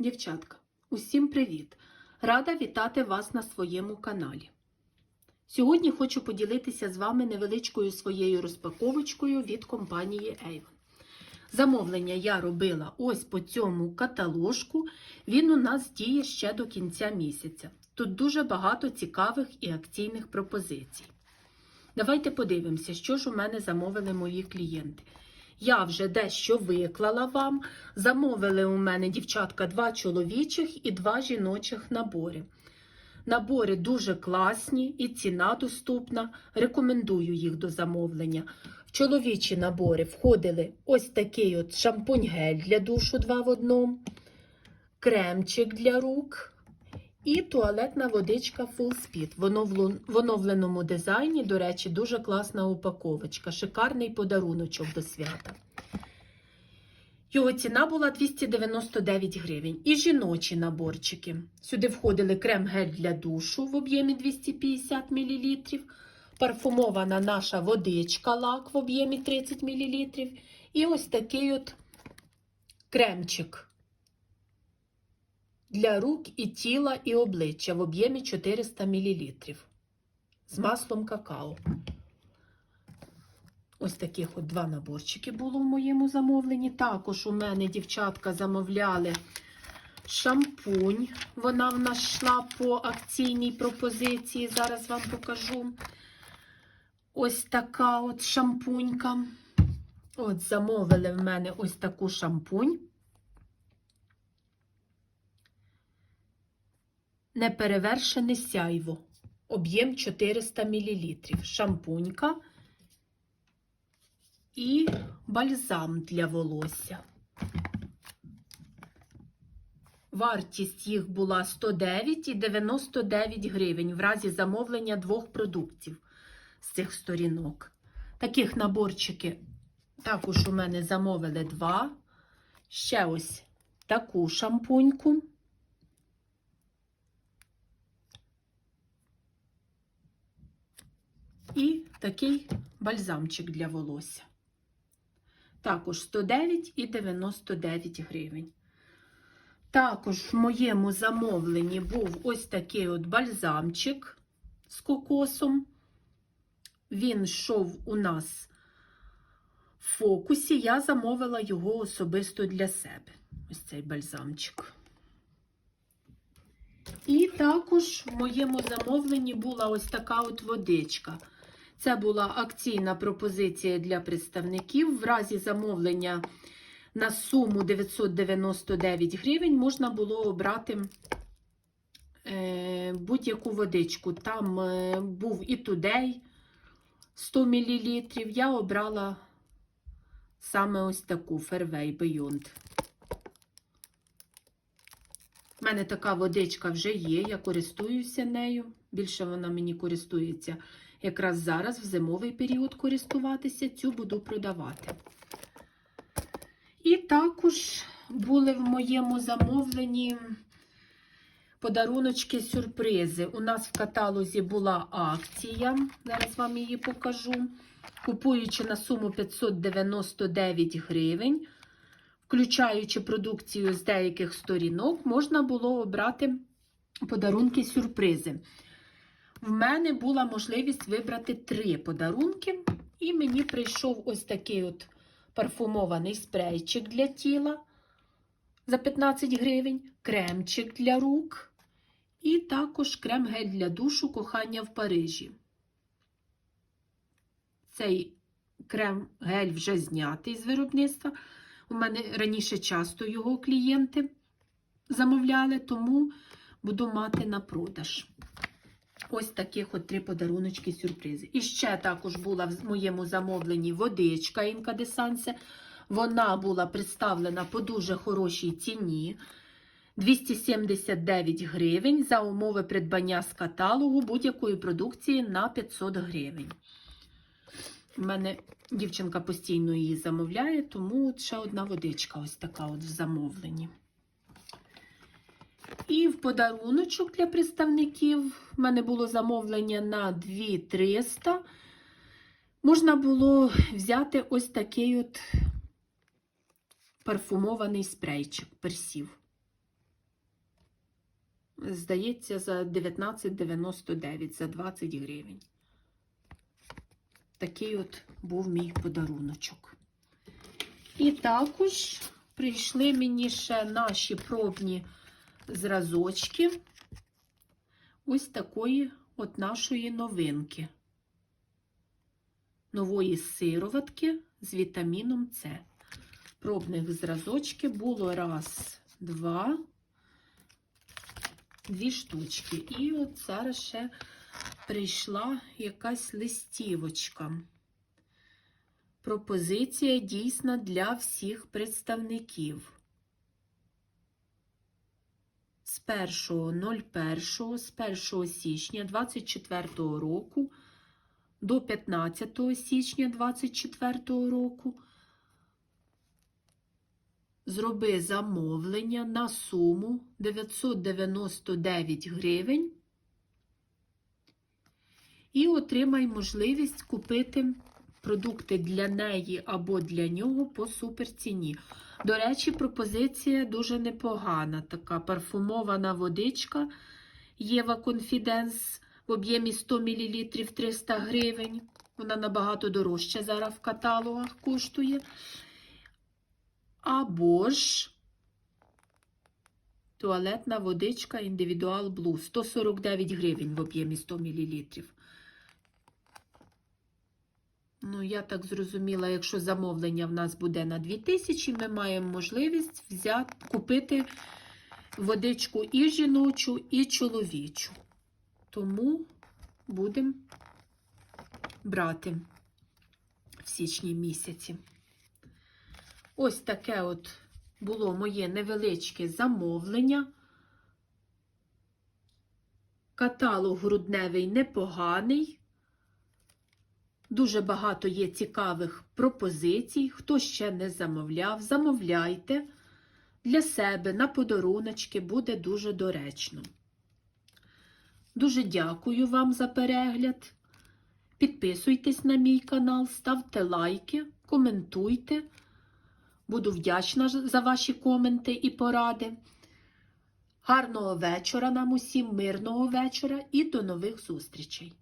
Дівчатка, усім привіт! Рада вітати вас на своєму каналі. Сьогодні хочу поділитися з вами невеличкою своєю розпаковочкою від компанії Avon. Замовлення я робила ось по цьому каталожку. Він у нас діє ще до кінця місяця. Тут дуже багато цікавих і акційних пропозицій. Давайте подивимося, що ж у мене замовили мої клієнти. Я вже дещо виклала вам. Замовили у мене, дівчатка, два чоловічих і два жіночих набори. Набори дуже класні і ціна доступна. Рекомендую їх до замовлення. В чоловічі набори входили ось такий от шампунь-гель для душу 2 в одному, кремчик для рук і туалетна водичка Full Speed. В оновлен- в оновленому дизайні, до речі, дуже класна упаковочка. Шикарний подаруночок до свята. Його ціна була 299 гривень. І жіночі наборчики. Сюди входили крем-гель для душу в об'ємі 250 мл, парфумована наша водичка лак в об'ємі 30 мл. І ось такий от кремчик для рук і тіла і обличчя в об'ємі 400 мл з маслом какао. Ось таких от два наборчики було в моєму замовленні. Також у мене дівчатка замовляли шампунь. Вона в нас йшла по акційній пропозиції. Зараз вам покажу. Ось така от шампунька. От, замовили в мене ось таку шампунь. Неперевершене сяйво. Об'єм 400 мл. Шампунька і бальзам для волосся. Вартість їх була 109 і 99 гривень в разі замовлення двох продуктів з цих сторінок. Таких наборчики також у мене замовили два. Ще ось таку шампуньку. І такий бальзамчик для волосся. Також 109 і 99 гривень. Також в моєму замовленні був ось такий от бальзамчик з кокосом. Він йшов у нас в фокусі. Я замовила його особисто для себе. Ось цей бальзамчик. І також в моєму замовленні була ось така от водичка. Це була акційна пропозиція для представників. В разі замовлення на суму 999 гривень можна було обрати е, будь-яку водичку. Там е, був і тудей 100 мл. Я обрала саме ось таку Fairway Beyond. У мене така водичка вже є, я користуюся нею. Більше вона мені користується якраз зараз, в зимовий період користуватися, цю буду продавати. І також були в моєму замовленні подаруночки сюрпризи. У нас в каталозі була акція, зараз вам її покажу. Купуючи на суму 599 гривень, включаючи продукцію з деяких сторінок, можна було обрати подарунки сюрпризи. В мене була можливість вибрати три подарунки, і мені прийшов ось такий от парфумований спрейчик для тіла за 15 гривень, кремчик для рук, і також крем-гель для душу кохання в Парижі. Цей крем-гель вже знятий з виробництва. У мене раніше часто його клієнти замовляли, тому буду мати на продаж. Ось таких от три подаруночки сюрпризи. І ще також була в моєму замовленні водичка інкадесансе. Вона була представлена по дуже хорошій ціні. 279 гривень за умови придбання з каталогу будь-якої продукції на 500 гривень. У мене дівчинка постійно її замовляє, тому ще одна водичка ось така от в замовленні. І в подаруночок для представників в мене було замовлення на 2300. Можна було взяти ось такий от парфумований спрейчик персів. здається, за 19,99 за 20 гривень. Такий от був мій подаруночок. І також прийшли мені ще наші пробні зразочки ось такої от нашої новинки. Нової сироватки з вітаміном С. Пробних зразочки було раз, два, дві штучки. І от зараз ще прийшла якась листівочка. Пропозиція дійсна для всіх представників. З 1.01, з 1 січня 2024 року до 15 січня 2024 року. Зроби замовлення на суму 999 гривень і отримай можливість купити продукти для неї або для нього по суперціні. До речі, пропозиція дуже непогана. Така парфумована водичка Єва Конфіденс в об'ємі 100 мл 300 гривень. Вона набагато дорожча зараз в каталогах коштує. Або ж туалетна водичка індивідуал Blue 149 гривень в об'ємі 100 мл. Ну, я так зрозуміла, якщо замовлення в нас буде на 2000, ми маємо можливість взяти, купити водичку і жіночу, і чоловічу. Тому будемо брати в січні місяці. Ось таке от було моє невеличке замовлення. Каталог грудневий непоганий. Дуже багато є цікавих пропозицій. Хто ще не замовляв, замовляйте. Для себе на подаруночки буде дуже доречно. Дуже дякую вам за перегляд. Підписуйтесь на мій канал, ставте лайки, коментуйте. Буду вдячна за ваші коменти і поради. Гарного вечора нам усім, мирного вечора і до нових зустрічей!